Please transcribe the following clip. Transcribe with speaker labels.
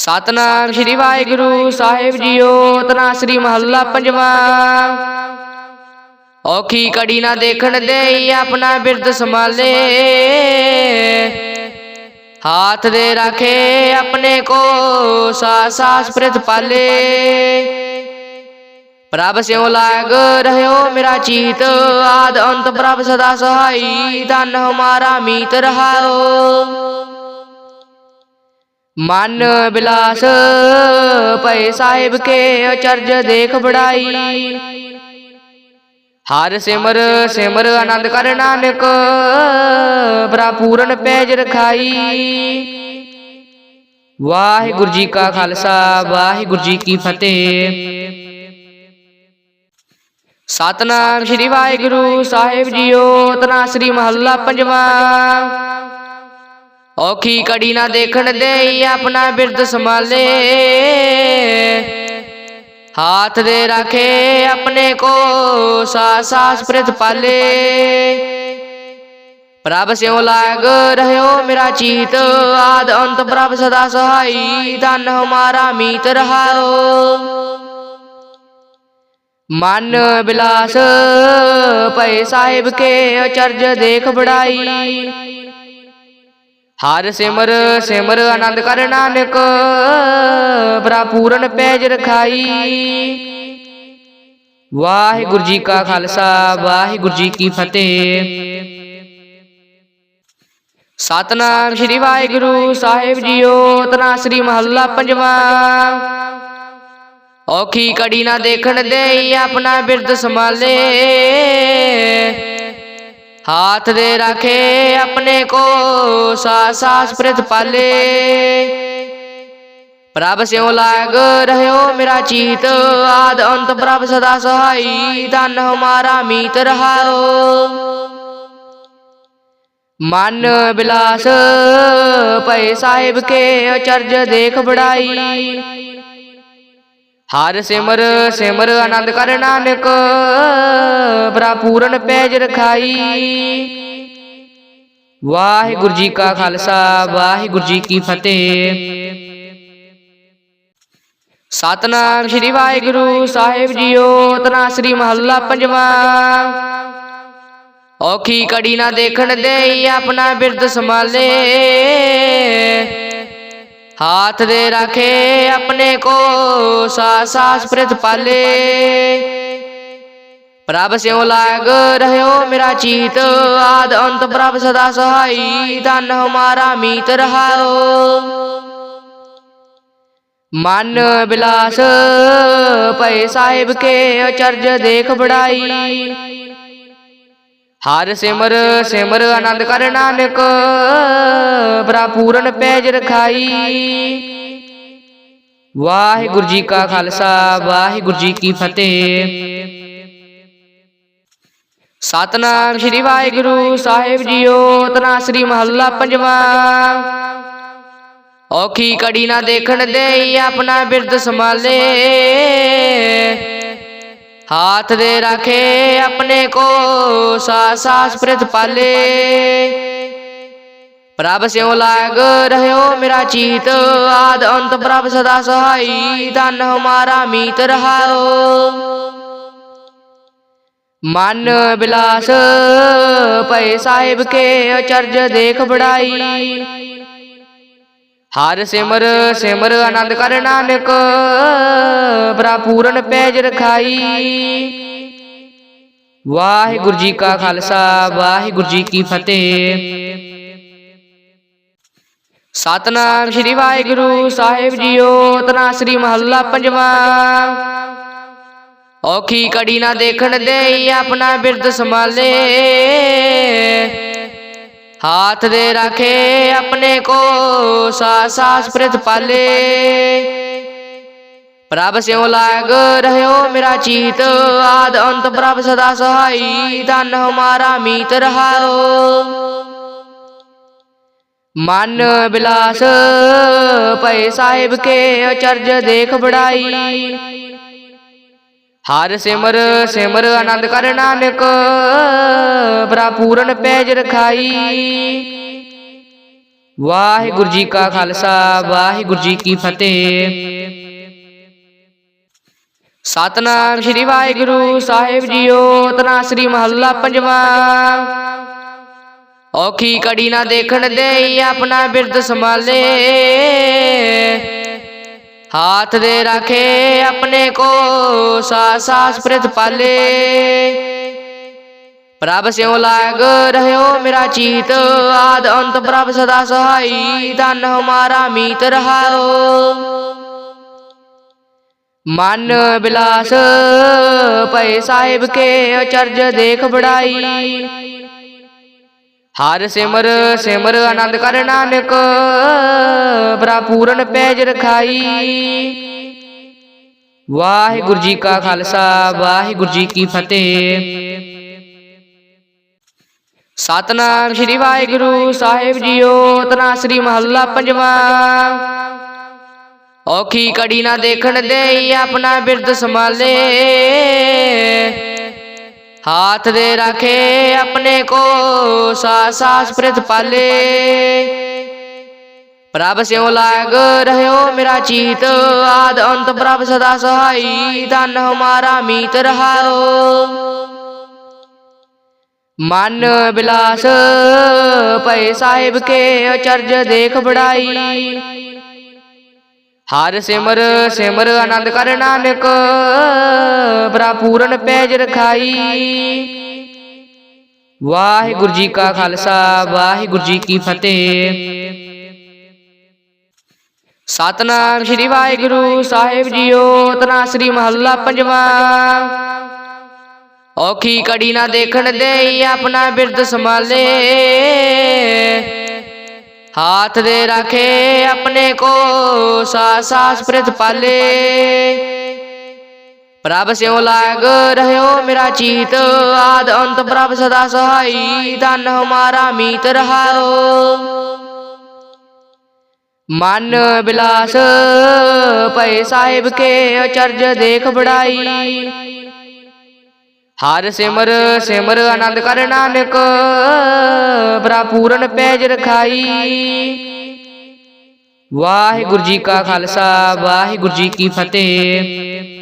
Speaker 1: ਸਤਨਾਮ ਸ੍ਰੀ ਵਾਹਿਗੁਰੂ ਸਾਹਿਬ ਜੀਓ ਤਨਾ ਸ੍ਰੀ ਮਹੱਲਾ ਪੰਜਵਾਂ। ਔਖੀ ਕੜੀ ਨਾ ਦੇਖਣ ਦੇਈ ਆਪਣਾ ਬਿਰਦ ਸੰਭਾਲੇ। ਹਾਥ ਦੇ ਰਾਖੇ ਆਪਣੇ ਕੋ ਸਾਸ ਸਾਸ ਪ੍ਰਿਤ ਪਾਲੇ। ਪ੍ਰਭ ਸਿਉ ਲਾਗ ਰਹਿਓ ਮੇਰਾ ਚੀਤ। ਆਦ ਅੰਤ ਪ੍ਰਭ ਸਦਾ ਸਹਾਈ। ਧਨ ਹਮਾਰਾ ਮੀਤ ਰਹਾਓ। ਮਨ ਬਿਲਾਸ ਭੈ ਸਾਹਿਬ ਕੇ ਅਚਰਜ ਦੇਖ ਬੜਾਈ। ਹਰ ਸਿਮਰ ਸਿਮਰ ਆਨੰਦ ਕਰ ਨਾਨਕ ਬਰਾ ਪੂਰਨ ਪੈਜ ਰਖਾਈ। ਵਾਹਿਗੁਰੂ ਜੀ ਕਾ ਖਾਲਸਾ ਵਾਹਿਗੁਰੂ ਜੀ ਕੀ ਫਤਿਹ। ਸਤਨਾਮ ਸ੍ਰੀ ਵਾਹਿਗੁਰੂ ਸਾਹਿਬ ਜੀਓ ਤਨਾ ਸ੍ਰੀ ਮਹੱਲਾ ਪੰਜਵਾਂ। ਔਖੀ ਕੜੀ ਨਾ ਦੇਖਣ ਦੇਈ ਆਪਣਾ ਬਿਰਦ ਸੰਭਾਲੇ। ਹਾਥ ਦੇ ਰਾਖੇ ਆਪਣੇ ਕੋ ਸਾਸ ਸਾਸ ਪ੍ਰਿਤ ਪਾਲੇ। ਪ੍ਰਭ ਸਿਉ ਲਾਗ ਰਹਿਓ ਮੇਰਾ ਚੀਤ, ਆਦ ਅੰਤ ਪ੍ਰਭ ਸਦਾ ਸਹਾਈ, ਧਨ ਹਮਾਰਾ ਮੀਤ ਰਹਾਓ। ਮਨ ਬਿਲਾਸ ਭੈ ਸਾਹਿਬ ਕੇ ਅਚਰਜ ਦੇਖ ਬੜਾਈ ਹਰ ਸਿਮਰ ਸਿਮਰ ਆਨੰਦ ਕਰ ਨਾਨਕ ਬਰਾ ਪੂਰਨ ਪੈਜ ਰਖਾਈ। ਵਾਹਿਗੁਰੂ ਜੀ ਕਾ ਖਾਲਸਾ ਵਾਹਿਗੁਰੂ ਜੀ ਕੀ ਫਤਿਹ। ਸਤਨਾਮ ਸ੍ਰੀ ਵਾਹਿਗੁਰੂ ਸਾਹਿਬ ਜੀਓ ਤਨਾ ਸ੍ਰੀ ਮਹੱਲਾ ਪੰਜਵਾਂ। ਔਖੀ ਕੜੀ ਨਾ ਦੇਖਣ ਦੇਈ ਆਪਣਾ ਬਿਰਦ ਸੰਭਾਲੇ। ਹਾਥ ਦੇ ਰਾਖੇ ਆਪਣੇ ਕੋ ਸਾਸ ਸਾਸ ਪ੍ਰਿਤ ਪਾਲੇ। ਪ੍ਰਭ ਸਿਉ ਲਾਗ ਰਹਿਓ ਮੇਰਾ ਚੀਤ, ਆਦ ਅੰਤ ਪ੍ਰਭ ਸਦਾ ਸਹਾਈ, ਧਨ ਹਮਾਰਾ ਮੀਤ ਰਹਾਓ। ਮਨ ਬਿਲਾਸ ਭੈ ਸਾਹਿਬ ਕੇ ਅਚਰਜ ਦੇਖ ਬੜਾਈ ਹਰ ਸਿਮਰ ਸਿਮਰ ਆਨੰਦ ਕਰ ਨਾਨਕ ਬਰਾ ਪੂਰਨ ਪੈਜ ਰਖਾਈ। ਵਾਹਿਗੁਰੂ ਜੀ ਕਾ ਖਾਲਸਾ ਵਾਹਿਗੁਰੂ ਜੀ ਕੀ ਫਤਿਹ। ਸਤਨਾਮ ਸ੍ਰੀ ਵਾਹਿਗੁਰੂ ਸਾਹਿਬ ਜੀਓ ਤਨਾ ਸ੍ਰੀ ਮਹੱਲਾ ਪੰਜਵਾਂ। ਔਖੀ ਕੜੀ ਨਾ ਦੇਖਣ ਦੇਈ ਆਪਣਾ ਬਿਰਦ ਸੰਭਾਲੇ। ਹਾਥ ਦੇ ਰਾਖੇ ਆਪਣੇ ਕੋ ਸਾਸ ਸਾਸ ਪ੍ਰਿਤ ਪਾਲੇ ਪ੍ਰਭ ਸਿਉ ਲਾਗ ਰਹਿਓ ਮੇਰਾ ਚੀਤ ਆਦ ਅੰਤ ਪ੍ਰਭ ਸਦਾ ਸਹਾਈ ਧਨ ਹਮਾਰਾ ਮੀਤ ਰਹਾਓ ਮਨ ਬਿਲਾਸ ਪਏ ਸਾਹਿਬ ਕੇ ਅਚਰਜ ਦੇਖ ਬੜਾਈ ਹਰ ਸਿਮਰ ਸਿਮਰ ਆਨੰਦ ਕਰ ਨਾਨਕ ਬਰਾ ਪੂਰਨ ਪੈਜ ਰਖਾਈ ਵਾਹਿਗੁਰੂ ਜੀ ਕਾ ਖਾਲਸਾ ਵਾਹਿਗੁਰੂ ਜੀ ਕੀ ਫਤਿਹ। ਸਤਨਾਮ ਸ੍ਰੀ ਵਾਹਿਗੁਰੂ ਸਾਹਿਬ ਜੀਓ ਤਨਾ ਸ੍ਰੀ ਮਹੱਲਾ ਪੰਜਵਾਂ। ਔਖੀ ਕੜੀ ਨਾ ਦੇਖਣ ਦੇਈ ਆਪਣਾ ਬਿਰਦ ਸੰਭਾਲੇ। ਹਾਥ ਦੇ ਰੱਖੇ ਆਪਣੇ ਕੋ ਸਾਸ ਸਾਸ ਪ੍ਰਿਤ ਪਾਲੇ ਪ੍ਰਭ ਸਿਉ ਲਾਗ ਰਹਿਓ ਮੇਰਾ ਚੀਤ ਆਦ ਅੰਤ ਪ੍ਰਭ ਸਦਾ ਸਹਾਈ ਧਨ ਹਮਾਰਾ ਮੀਤ ਰਹਾਓ ਮਨ ਬਿਲਾਸ ਪਏ ਸਾਹਿਬ ਕੇ ਅਚਰਜ ਦੇਖ ਬੜਾਈ ਹਰ ਸਿਮਰ ਸਿਮਰ ਆਨੰਦ ਕਰ ਨਾਨਕ ਬਰਾ ਪੂਰਨ ਪੈਜ ਰਖਾਈ। ਵਾਹਿਗੁਰੂ ਜੀ ਕਾ ਖਾਲਸਾ ਵਾਹਿਗੁਰੂ ਜੀ ਕੀ ਫਤਿਹ। ਸਤਨਾਮ ਸ੍ਰੀ ਵਾਹਿਗੁਰੂ ਸਾਹਿਬ ਜੀਓ ਤਨਾ ਸ੍ਰੀ ਮਹੱਲਾ ਪੰਜਵਾਂ। ਔਖੀ ਕੜੀ ਨਾ ਦੇਖਣ ਦੇਈ ਆਪਣਾ ਬਿਰਦ ਸੰਭਾਲੇ। ਹਾਥ ਦੇ ਰਾਖੇ ਆਪਣੇ ਕੋ ਸਾਸ ਸਾਸ ਪ੍ਰਿਤ ਪਾਲੇ ਪ੍ਰਭ ਸਿਉ ਲਾਗ ਰਹਿਓ ਮੇਰਾ ਚੀਤ ਆਦ ਅੰਤ ਪ੍ਰਭ ਸਦਾ ਸਹਾਈ ਧਨ ਹਮਾਰਾ ਮੀਤ ਰਹਾਓ ਮਨ ਬਿਲਾਸ ਭੈ ਸਾਹਿਬ ਕੇ ਅਚਰਜ ਦੇਖ ਬੜਾਈ ਹਰ ਸਿਮਰ ਸਿਮਰ ਆਨੰਦ ਕਰ ਨਾਨਕ ਬਰਾ ਪੂਰਨ ਪੈਜ ਰਖਾਈ। ਵਾਹਿਗੁਰੂ ਜੀ ਕਾ ਖਾਲਸਾ, ਵਾਹਿਗੁਰੂ ਜੀ ਕੀ ਫਤਿਹ। ਸਤਨਾਮ ਸ੍ਰੀ ਵਾਹਿਗੁਰੂ ਸਾਹਿਬ ਜੀਓ, ਤਨਾ ਸ੍ਰੀ ਮਹੱਲਾ ਪੰਜਵਾਂ। ਔਖੀ ਕੜੀ ਨਾ ਦੇਖਣ ਦੇਈ ਆਪਣਾ ਬਿਰਦ ਸੰਭਾਲੇ। ਹਾਥ ਦੇ ਰਾਖੇ ਆਪਣੇ ਕੋ ਸਾਸ ਸਾਸ ਪ੍ਰਿਤ ਪਾਲੇ ਪ੍ਰਭ ਸਿਉ ਲਾਗ ਰਹਿਓ ਮੇਰਾ ਚੀਤ ਆਦ ਅੰਤ ਪ੍ਰਭ ਸਦਾ ਸਹਾਈ ਧਨ ਹਮਾਰਾ ਮੀਤ ਰਹਾਓ ਮਨ ਬਿਲਾਸ ਭੈ ਸਾਹਿਬ ਕੇ ਅਚਰਜ ਦੇਖ ਬੜਾਈ ਹਰ ਸਿਮਰ ਸਿਮਰ ਆਨੰਦ ਕਰ ਨਾਨਕ ਬਰਾ ਪੂਰਨ ਪੈਜ ਰਖਾਈ। ਵਾਹਿਗੁਰੂ ਜੀ ਕਾ ਖਾਲਸਾ ਵਾਹਿਗੁਰੂ ਜੀ ਕੀ ਫਤਿਹ। ਸਤਨਾਮ ਸ੍ਰੀ ਵਾਹਿਗੁਰੂ ਸਾਹਿਬ ਜੀਓ ਤਨਾ ਸ੍ਰੀ ਮਹੱਲਾ ਪੰਜਵਾਂ। ਔਖੀ ਕੜੀ ਨਾ ਦੇਖਣ ਦੇ ਆਪਣਾ ਬਿਰਦ ਸੰਭਾਲੇ। ਹਾਥ ਦੇ ਰਾਖੇ ਆਪਣੇ ਕੋ ਸਾਸ ਸਾਸ ਪ੍ਰਿਤ ਪਾਲੇ ਪ੍ਰਭ ਸਿਉ ਲਾਗ ਰਹਿਓ ਮੇਰਾ ਚੀਤ ਆਦ ਅੰਤ ਪ੍ਰਭ ਸਦਾ ਸਹਾਈ ਧਨ ਹਮਾਰਾ ਮੀਤ ਰਹਾਓ ਮਨ ਬਿਲਾਸ ਭੈ ਸਾਹਿਬ ਕੇ ਅਚਰਜ ਦੇਖ ਬੜਾਈ ਹਰ ਸਿਮਰ ਸਿਮਰ ਆਨੰਦ ਕਰ ਨਾਨਕ ਬਰਾ ਪੂਰਨ ਪੈਜ ਰਖਾਈ। ਵਾਹਿਗੁਰੂ ਜੀ ਕਾ ਖਾਲਸਾ ਵਾਹਿਗੁਰੂ ਜੀ ਕੀ ਫਤਿਹ। ਸਤਨਾਮ ਸ੍ਰੀ ਵਾਹਿਗੁਰੂ ਸਾਹਿਬ ਜੀਓ ਤਨਾ ਸ੍ਰੀ ਮਹੱਲਾ ਪੰਜਵਾਂ। ਔਖੀ ਕੜੀ ਨਾ ਦੇਖਣ ਦੇ ਆਪਣਾ ਬਿਰਦ ਸੰਭਾਲੇ। ਹਾਥ ਦੇ ਰਾਖੇ ਆਪਣੇ ਕੋ ਸਾਸ ਸਾਸ ਪ੍ਰਿਤ ਪਾਲੇ ਪ੍ਰਭ ਸਿਉ ਲਾਗ ਰਹਿਓ ਮੇਰਾ ਚੀਤ ਆਦ ਅੰਤ ਪ੍ਰਭ ਸਦਾ ਸਹਾਈ ਧਨ ਹਮਾਰਾ ਮੀਤ ਰਹਾਓ ਮਨ ਬਿਲਾਸ ਭੈ ਸਾਹਿਬ ਕੇ ਅਚਰਜ ਦੇਖ ਬੜਾਈ ਹਰ ਸਿਮਰ ਸਿਮਰ ਆਨੰਦ ਕਰ ਨਾਨਕ ਬਰਾ ਪੂਰਨ ਪੈਜ ਰਖਾਈ। ਵਾਹਿਗੁਰੂ ਜੀ ਕਾ ਖਾਲਸਾ, ਵਾਹਿਗੁਰੂ ਜੀ ਕੀ ਫਤਿਹ।